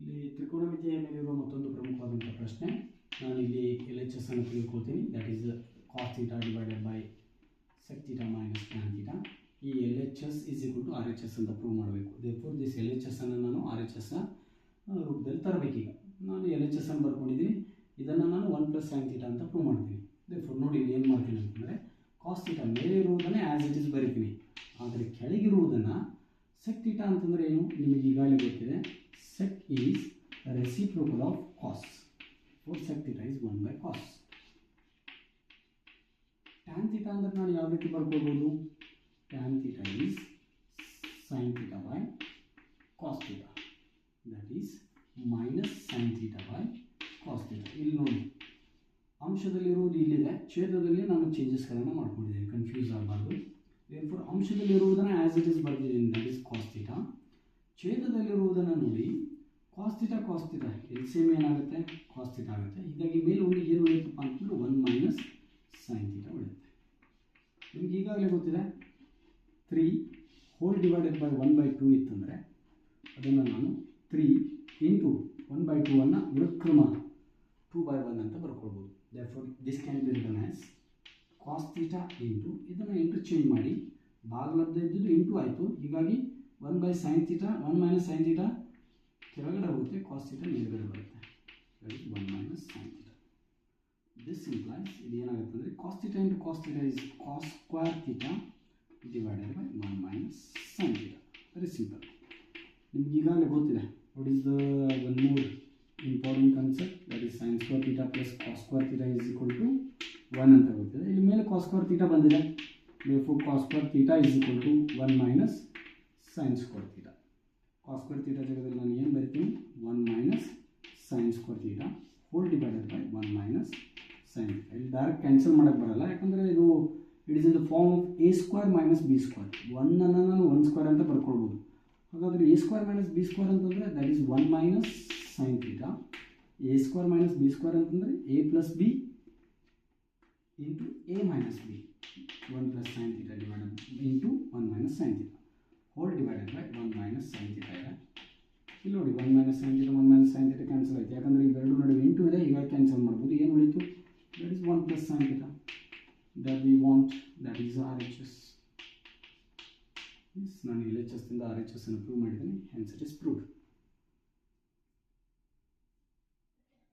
ಇಲ್ಲಿ ತ್ರಿಕೋನಮಿತಿಯ ಮೇಲಿರುವ ಮತ್ತೊಂದು ಪ್ರಮುಖವಾದಂಥ ಪ್ರಶ್ನೆ. ನಾನು ಇಲ್ಲಿ ಎಲ್ ಎಚ್ ಎಸ್ ಅನ್ನು ತಿಳ್ಕೊಳ್ತೀನಿ. That is cos theta divided by sec theta minus tan theta ಈ L H S is equal to R H S ಅಂತ ಪ್ರೂವ್ ಮಾಡಬೇಕು. Therefore this L H S ಅನ್ನು ನಾನು ಆರ್ ಎಚ್ ಎಸ್ನ ರೂಪದಲ್ಲಿ ತರಬೇಕೀಗ. ನಾನು L H S ಅನ್ನು ಬರ್ಕೊಂಡಿದ್ದೀನಿ. ಇದನ್ನು ನಾನು ಒನ್ ಪ್ಲಸ್ ಸೈನ್ ಥೀಟಾ ಅಂತ ಪ್ರೂವ್ ಮಾಡ್ತೀನಿ. ದೇರ್ಫೋರ್ ನೋಡಿ ಇಲ್ಲಿ ಏನು ಮಾಡ್ತೀನಿ ಅಂತಂದರೆ ಕಾಸ್ ಥೀಟಾ ಮೇಲೆ ಇರುವುದನ್ನೇ ಆ್ಯಸ್ ಇಟ್ ಇಸ್ ಬರಿತೀನಿ. ಆದರೆ ಕೆಳಗಿರುವುದನ್ನು ಸೆಕ್ ಥೀಟಾ ಅಂತಂದರೆ ಏನು? ನಿಮಗೆ ಈಗಾಗಲೇ ಗೊತ್ತಿದೆ. Sec is reciprocal of cos for sec theta is one by cos tan theta ಅಂದರೆ ನಾನು ಯಾವ ರೀತಿ ಬರ್ಕೋಬೋದು? Tan theta is sine theta by cos theta that is minus sine theta by cos theta ಇಲ್ಲಿ ನೋಡಿ. ಅಂಶದಲ್ಲಿರುವುದು ಇಲ್ಲಿದೆ. ಛೇದದಲ್ಲಿ ನಾನು ಚೇಂಜಸ್ಗಳನ್ನು ಮಾಡ್ಕೊಂಡಿದ್ದೀನಿ. ಕನ್ಫ್ಯೂಸ್ ಆಗಬಾರ್ದು. ದೇರ್ಫೋರ್ ಅಂಶದಲ್ಲಿರುವುದನ್ನು ಆ್ಯಸ್ ಇಟ್ ಇಸ್ ಬರ್ತಿದ್ದೀನಿ ದಟ್ ಈಸ್ ಕಾಸ್ ಥೀಟಾ ಛೇದದಲ್ಲಿರುವುದನ್ನು ನೋಡಿ. ಕಾಸ್ ಕಾಸ್ತಿಟ ಎಲ್ಸಿಎಮ್ ಏನಾಗುತ್ತೆ? ಕಾಸ್ತಿಟ ಆಗುತ್ತೆ. ಹೀಗಾಗಿ ಮೇಲೆ ಒಂದು ಏನು ಉಳಿಯುತ್ತಪ್ಪ ಅಂತಂದ್ರೆ ಒನ್ ಮೈನಸ್ ಸೈನ್ ತೀಟ ಉಳಿಯುತ್ತೆ. ನಿಮ್ಗೆ ಈಗಾಗಲೇ ಗೊತ್ತಿದೆ? Three whole divided by one by two ಇತ್ತಂದರೆ ಅದನ್ನು ನಾನು three into one by two ಅನ್ನು ವಿಕ್ರಮ ಟೂ ಬೈ ಒನ್ ಅಂತ ಬರ್ಕೊಳ್ಬೋದು. Therefore this can be written as cos theta into ಇದನ್ನು ಇಂಟರ್ಚೇಂಜ್ ಮಾಡಿ, ಭಾಗಲಬ್ಧ ಇದ್ದಿದ್ದು ಇಂಟು ಆಯಿತು. ಹೀಗಾಗಿ one by sine theta one minus sine theta ಕೆಳಗಡೆ ಹೋಗುತ್ತೆ ಕಾಸ್ ಥೀಟಾ ಮೇಲ್ಗಡೆ ಬರುತ್ತೆ that is one minus sine theta this implies ಇದು ಏನಾಗುತ್ತೆ ಅಂದರೆ cos theta into cos theta is cos square theta divided by one minus sine theta very simple ನಿಮ್ಗೆ ಈಗಾಗಲೇ ಗೊತ್ತಿದೆ what is the one more important concept that is sine square theta plus cos square theta is equal to one ಅಂತ ಗೊತ್ತಿದೆ ಇಲ್ಲಿ ಮೇಲೆ cos square theta ಬಂದಿದೆ for cos square theta is equal to one minus sine square theta cos square theta ಜಾಗದಲ್ಲಿ ನಾನು ಏನು ಬರಿತೀನಿ? One minus sine square theta whole divided by one minus sine theta ಇಲ್ಲಿ ಡೈರೆಕ್ಟ್ ಕ್ಯಾನ್ಸಲ್ ಮಾಡೋಕ್ಕೆ ಬರಲ್ಲ, ಯಾಕಂದರೆ ಇದು it is in the form of A square minus B square ಒನ್ನನ್ನು ನಾನು ಒನ್ ಸ್ಕ್ವೇರ್ ಅಂತ ಬರ್ಕೊಳ್ಬೋದು. ಹಾಗಾದರೆ A square minus B square ಅಂತಂದರೆ that is one minus sine theta A square minus B square ಅಂತಂದರೆ A plus B into A minus B one plus sine theta divided into one minus sine theta whole divided by one minus sine theta ಇದೆ. ಇಲ್ಲಿ ನೋಡಿ one minus sine theta one minus sine theta cancel ಆಯಿತು. ಯಾಕಂದರೆ ಇವೆರಡು ನಡುವೆ into ಇದೆ ಹೀಗಾಗಿ cancel ಮಾಡ್ಬೋದು. ಏನು ಉಳಿತು that is one plus sine theta that we want that is R H S ನಾನು ಎಲ್ ಎಚ್ ಎಸ್ದಿಂದ ಆರ್ ಎಚ್ ಎಸ್ ಅನ್ನು ಪ್ರೂವ್ ಮಾಡಿದ್ದೀನಿ. Hence it is proved